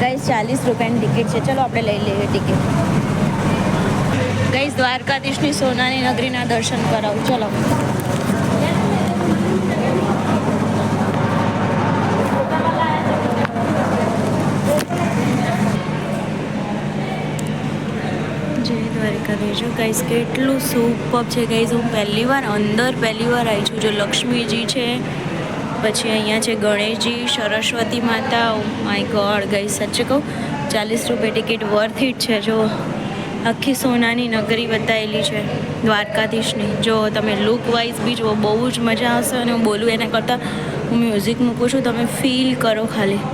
Guys ચાલીસ રૂપિયાની ticket છે. ચલો, આપણે લઈ લઈએ ટિકિટ ગાઈસ દ્વારકાધીશની સોનાની નગરીના દર્શન કરાવું. ચલો. જય દ્વારકાધીશ. ગાઈઝ કેટલું સુપર છે. ગાઈઝ હું પહેલી વાર, અંદર પહેલી વાર આવી છું. જો, લક્ષ્મીજી છે પછી અહીંયા છે ગણેશજી, સરસ્વતી માતા માય ગોડ ગઈ સાચે કહું? ચાલીસ રૂપિયા ટિકિટ વર્થ ઇટ છે. જો આખી સોનાની નગરી બતાવેલી છે, દ્વારકાધીશની. જો તમે લુક વાઇઝ બી જુઓ, બહુ જ મજા આવશે અને હું બોલું એના કરતાં હું મ્યુઝિક મૂકું છું, તમે ફીલ કરો ખાલી.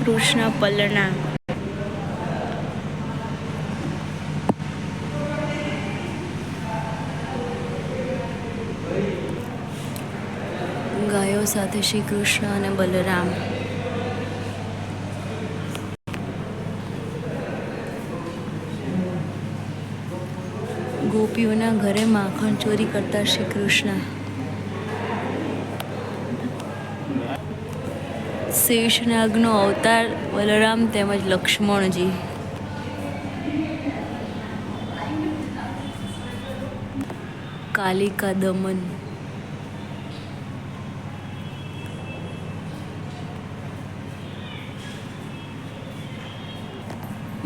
કૃષ્ણ પલના ગાયો સાથે શ્રી કૃષ્ણ અને બલરામ. ગોપીઓના ઘરે માખણ ચોરી કરતા શ્રી કૃષ્ણ. શેષનાગનો અવતાર, બલરામ તેમજ લક્ષ્મણજી. કાલિકા દમન.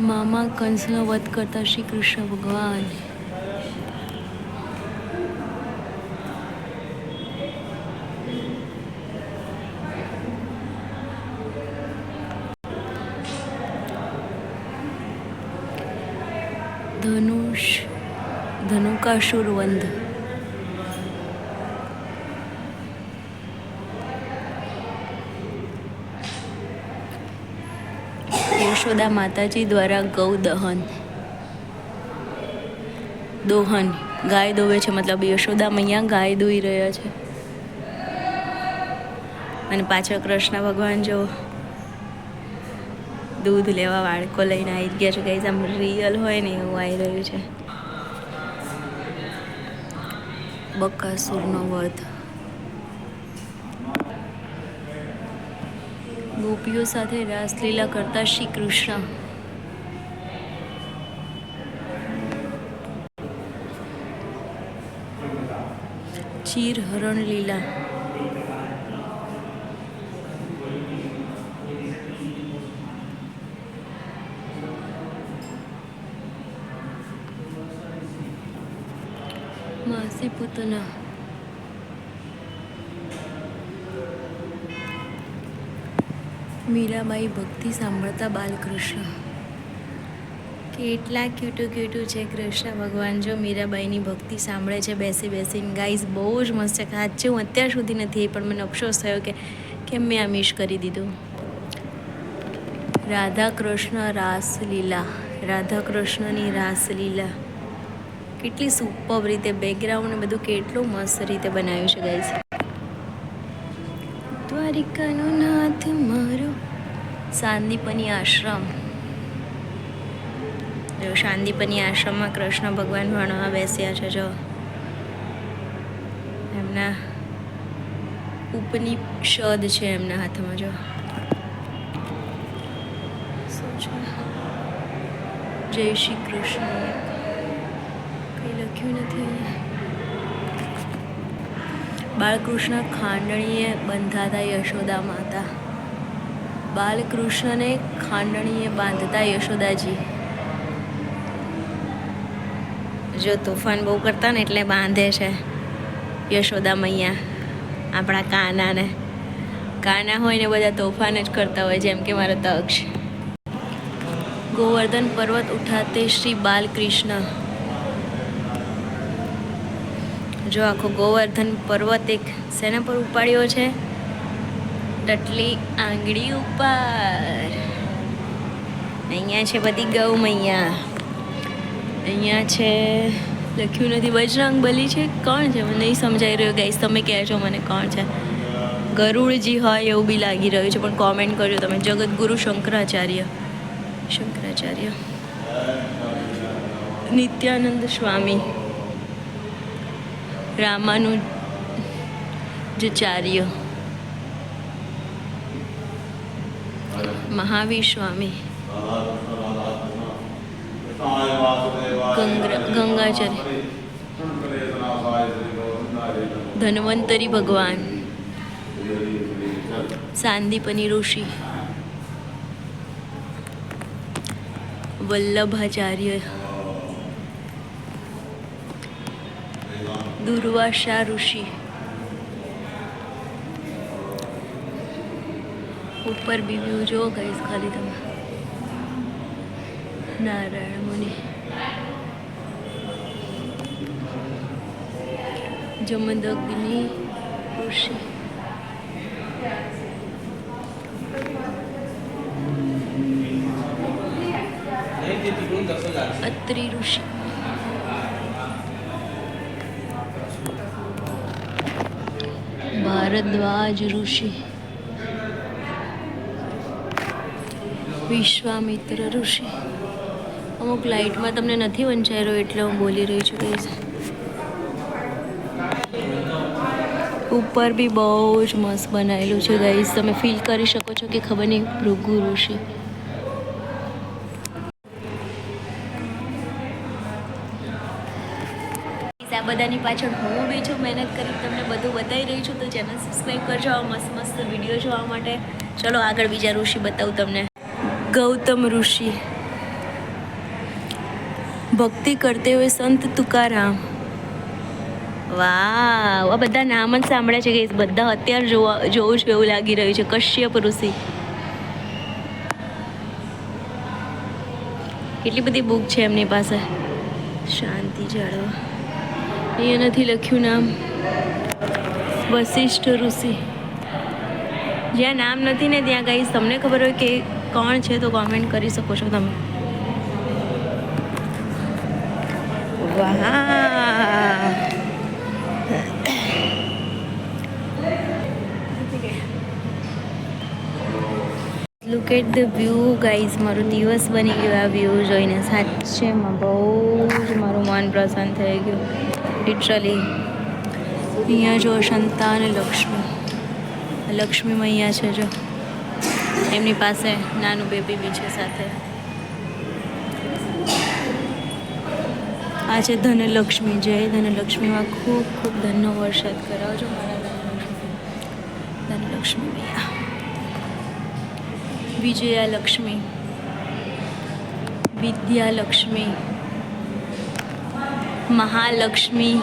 મામા કંસનો વધ કરતા શ્રી કૃષ્ણ ભગવાન ધનુષ ધનુકાસુર વંધ યશોદા માતાજી દ્વારા ગૌ દહન. દોહન. ગાય દોવે છે, મતલબ યશોદા મૈયા ગાય દોઈ રહ્યા છે. અને પાછળ કૃષ્ણ ભગવાન જો દૂધ લેવા બાળકો લઈને આવી ગયા છે કઈ આમ રિયલ હોય ને એવું આવી રહ્યું છે. બકાસુરનો વધ. ગોપીઓ સાથે રાસલીલા કરતા શ્રી કૃષ્ણ. ચીર હરણ લીલા. માસી પૂતના મીરાબાઈ ભક્તિ સાંભળતા બાલકૃષ્ણ. કેટલા ક્યુટું ક્યુટું છે કૃષ્ણ ભગવાન. જો મીરાબાઈની ભક્તિ સાંભળે છે બેસી બેસીને. ગાઈઝ બહુ જ મસ્ત છે. સાચે હું અત્યાર સુધી નથી પણ મને અફસોસ થયો કે કેમ મેં આ મિસ કરી દીધું. રાધા કૃષ્ણ રાસલીલા. રાધા કૃષ્ણની રાસલીલા. કેટલી સુપર રીતે બેકગ્રાઉન્ડ બધું કેટલું મસ્ત રીતે બનાવ્યું છે ગાઈઝ દ્વારિકાનો નાથ મારો. સાંદીપની આશ્રમ. જો શાંદીપની આશ્રમમાં કૃષ્ણ ભગવાન ભણવા બેસ્યા છે, જો. એમના ઉપનિષદ છે એમના હાથમાં, જો. જય શ્રી કૃષ્ણ. કંઈ લખ્યું નથી અહીંયા. બાળકૃષ્ણ ખાંડણીએ બંધાતા યશોદા માતા. બાલકૃષ્ણને ખાંડણીએ બાંધતા યશોદાજી. જો તોફાન બહુ કરતા ને એટલે બાંધે છે યશોદા મૈયા, આપણા કાનાને. કાના હોય ને બધા તોફાન જ કરતા હોય, જેમ કે મારો તક્ષ. ગોવર્ધન પર્વત ઉઠાતે શ્રી બાલકૃષ્ણ. જો આખો ગોવર્ધન પર્વત એક શેના પર ઉપાડ્યો છે? ટટલી આંગળી ઉપર. અહીંયા છે બધી ગૌ મૈયા. અહીંયા છે, લખ્યું નથી, બજરંગ બલી છે? કોણ છે? મને નહીં સમજાઈ રહ્યો ગાઈસ તમે કહે છો મને કોણ છે. ગરુડજી હોય એવું બી લાગી રહ્યું છે, પણ કોમેન્ટ કરજો તમે. જગતગુરુ શંકરાચાર્ય. શંકરાચાર્ય. નિત્યાનંદ સ્વામી. રામાનું જચાર્ય મહાવીર સ્વામી. ગંગાચર્ય ધન્વંતરી ભગવાન. સાંદીપની ઋષિ. વલ્લભાચાર્ય. દુર્વાસા ઋષિ. ઉપર બી જો ગઈશ ખાલી તમે. નારાયણ મુનિ. જમદગ્નિ ઋષિ. અત્રિ ઋષિ. ભારદ્વાજ ઋષિ વિશ્વામિત્ર ઋષિ અમુક લાઇટમાં તમને નથી વંચાયેલો એટલે હું બોલી રહી છું ગઈઝ ઉપર બી બહુ જ મસ્ત બનાવેલું છે ગઈઝ તમે ફીલ કરી શકો છો કે ખબર નહીં, ભૃગુ ઋષિ. આ બધાની પાછળ હું બી છું, મહેનત કરી તમને બધું બતાવી રહી છું, તો ચેનલ સબસ્ક્રાઈબ કરજો મસ્ત મસ્ત વીડિયો જોવા માટે. ચલો, આગળ બીજા ઋષિ બતાવું તમને. ગૌતમ ઋષિ. ભક્તિ કરતે હોય સંત તુકારામ. વાવ, આ બધા નામ જ સાંભળ્યા છે કે બધા અત્યારે જોવા, જોવું છું એવું લાગી રહ્યું છે. કશ્યપ ઋષિ. કેટલી બધી બુક છે એમની પાસે. શાંતિ જાળવા. અહીંયા નથી લખ્યું નામ. વશિષ્ઠ ઋષિ. જ્યાં નામ નથી ને ત્યાં કહીશ તમને ખબર હોય કે કોણ છે તો કોમેન્ટ કરી શકો છો તમે. વાહ. Look at the view guys મારો દિવસ બની ગયો આ વ્યૂ જોઈને. સાચેમાં બહુ જ મારું મન પ્રસન્ન થઈ ગયું. લિટરલી. અહીંયા જો સંતાન લક્ષ્મી. લક્ષ્મી મૈયા છે જો. એમની પાસે નાનું બેબી બી છે સાથે. આ છે ધનલક્ષ્મી. જય ધનલક્ષ્મીમાં ખૂબ ખૂબ ધનનો વરસાદ કરાવજો મારા ધનલક્ષ્મી. ધનલક્ષ્મી મૈયા. વિજયાલક્ષ્મી. વિદ્યાલક્ષ્મી. મહાલક્ષ્મી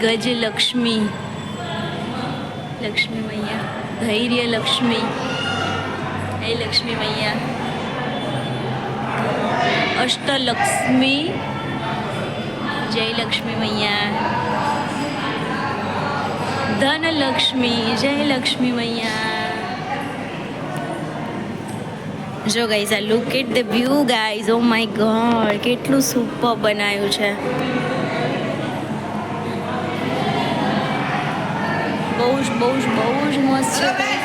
ગજલક્ષ્મી લક્ષ્મી મૈયા ધૈર્ય લક્ષ્મી હે લક્ષ્મી મૈયા અષ્ટલક્ષ્મી જય લક્ષ્મી મૈયા ધનલક્ષ્મી જય લક્ષ્મી મૈયા જો ગાઈઝ આ look at the view guys oh my God કેટલું સુપર બનાવ્યું છે. બહુ જ બહુ જ બહુ જ મસ્ત છે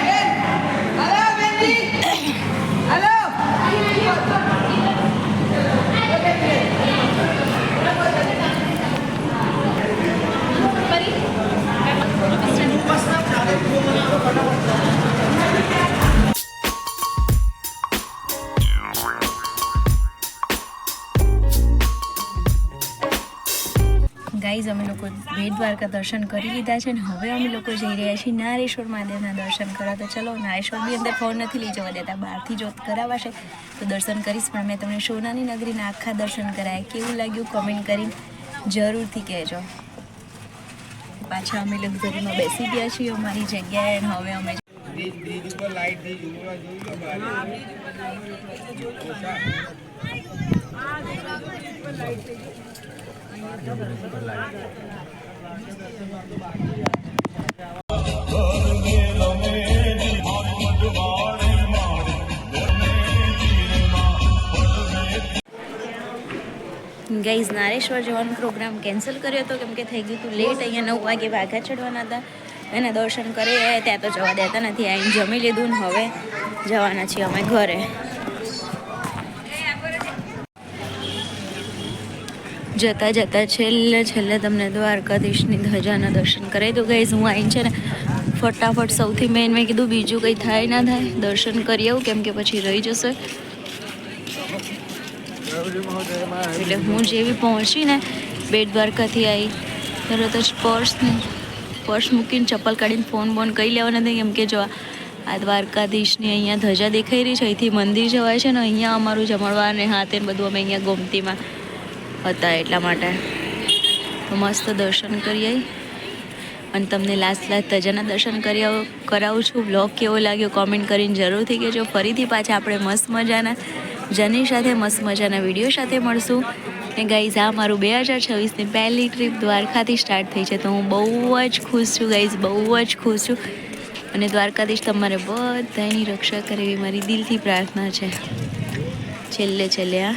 ગાઈઝ અમે લોકો બેટ દ્વારકા દર્શન કરી લીધા છે અને હવે અમે લોકો જઈ રહ્યા છીએ નારેશ્વર મહાદેવના દર્શન કરવા. તો ચલો, નારેશ્વર બી અંદર ફોન નથી લઈ જવા દેતા. બહારથી જોત કરાવાશે તો દર્શન કરીશ, પણ મેં તમને સોનાની નગરીના આખા દર્શન કરાયા. કેવું લાગ્યું કમેન્ટ કરીને જરૂરથી કહેજો. પાછા અમે લક્ઝરીમાં બેસી ગયા છીએ અમારી જગ્યાએ અને હવે અમે લાઈટ ગાઈઝ નારેશ્વર જવાનો પ્રોગ્રામ કેન્સલ કર્યો હતો કેમ કે થઈ ગયું હતું લેટ અહીંયા નવ વાગે વાઘા ચડવાના હતા એને દર્શન કરી ત્યાં તો જવા દેતા નથી આવીને જમી લીધું ને હવે જવાના છીએ અમે ઘરે. જતા જતા છેલ્લે છેલ્લે તમને દ્વારકાધીશની ધજાના દર્શન કરાવી દઉં. ગાઈઝ હું આવીને છે ને ફટાફટ સૌથી મેન મેં કીધું બીજું કંઈ થાય ના થાય, દર્શન કરી આવું, કેમ કે પછી રહી જશે. એટલે હું જેવી પહોંચીને બેટ દ્વારકાથી આવી તરત જ પર્સ પર્સ મૂકીને ચપ્પલ કાઢીને ફોન બોન કહી લેવાના નથી કેમ કે જો આ- દ્વારકાધીશની અહીંયા ધજા દેખાઈ રહી છે, અહીંથી મંદિર જવાય છે ને, અહીંયા અમારું જમણવાર ને હાથે બધું અમે અહીંયા ગોમતીમાં હતા એટલા માટે. તો મસ્ત દર્શન કરી આવી અને તમને લાસ્ટ લાસ્ટ તજાના દર્શન કરી આવ- કરાવું છું. બ્લોગ કેવો લાગ્યો કોમેન્ટ કરીને જરૂરથી કહેજો. ફરીથી પાછા આપણે મસ્ત મજાના જની સાથે મસ્ત મજાના વીડિયો સાથે મળશું. ને ગાઈઝ આ મારું બે હજાર છવ્વીસની પહેલી ટ્રીપ દ્વારકાથી સ્ટાર્ટ થઈ છે. તો હું બહુ જ ખુશ છું ગાઈઝ બહુ જ ખુશ છું. અને દ્વારકાધીશ તમારે બધાની રક્ષા કરે એવી મારી દિલથી પ્રાર્થના છે. છેલ્લે છેલ્લે આ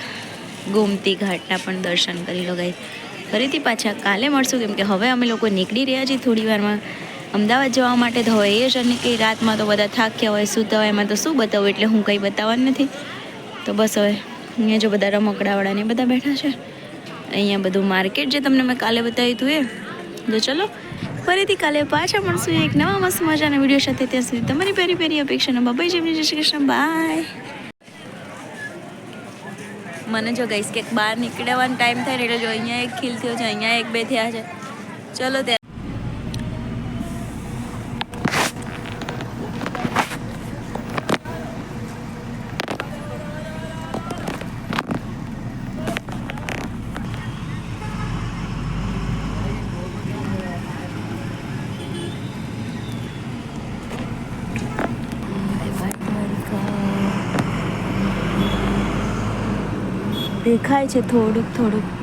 ગોમતી ઘાટના પણ દર્શન કરી લો ગાઈઝ ફરીથી પાછા કાલે મળશું, કેમ કે હવે અમે લોકો નીકળી રહ્યા છીએ થોડી વારમાં. અમદાવાદ જવા માટે તો હવે એ જ અને કે રાતમાં તો બધા થાક્યા હોય, સૂતા હોય, એમાં તો શું બતાવું, એટલે હું કંઈ બતાવવાનું નથી. તો બસ હવે, અહીંયા જો બધા રમકડાવાળા ને બધા બેઠા છે. અહીંયા બધું માર્કેટ જે તમને મેં કાલે બતાવ્યું હતું એ તો ચલો, ફરીથી કાલે પાછા મળશું, એક નવા મસ્ત મજાના વીડિયો સાથે. ત્યાં સુધી તમારી પેરી પેરી અપેક્ષાના બાબાઈ જેમની જય શ્રી કૃષ્ણ, બાય. મને જો ગઈશ કે બહાર નીકળવાનો ટાઈમ થાય ને એટલે જો અહીંયા એક ખીલ થયો છે, અહીંયા એક બે થયા છે. ચલો ત્યાં દેખાય છે થોડુંક થોડુંક.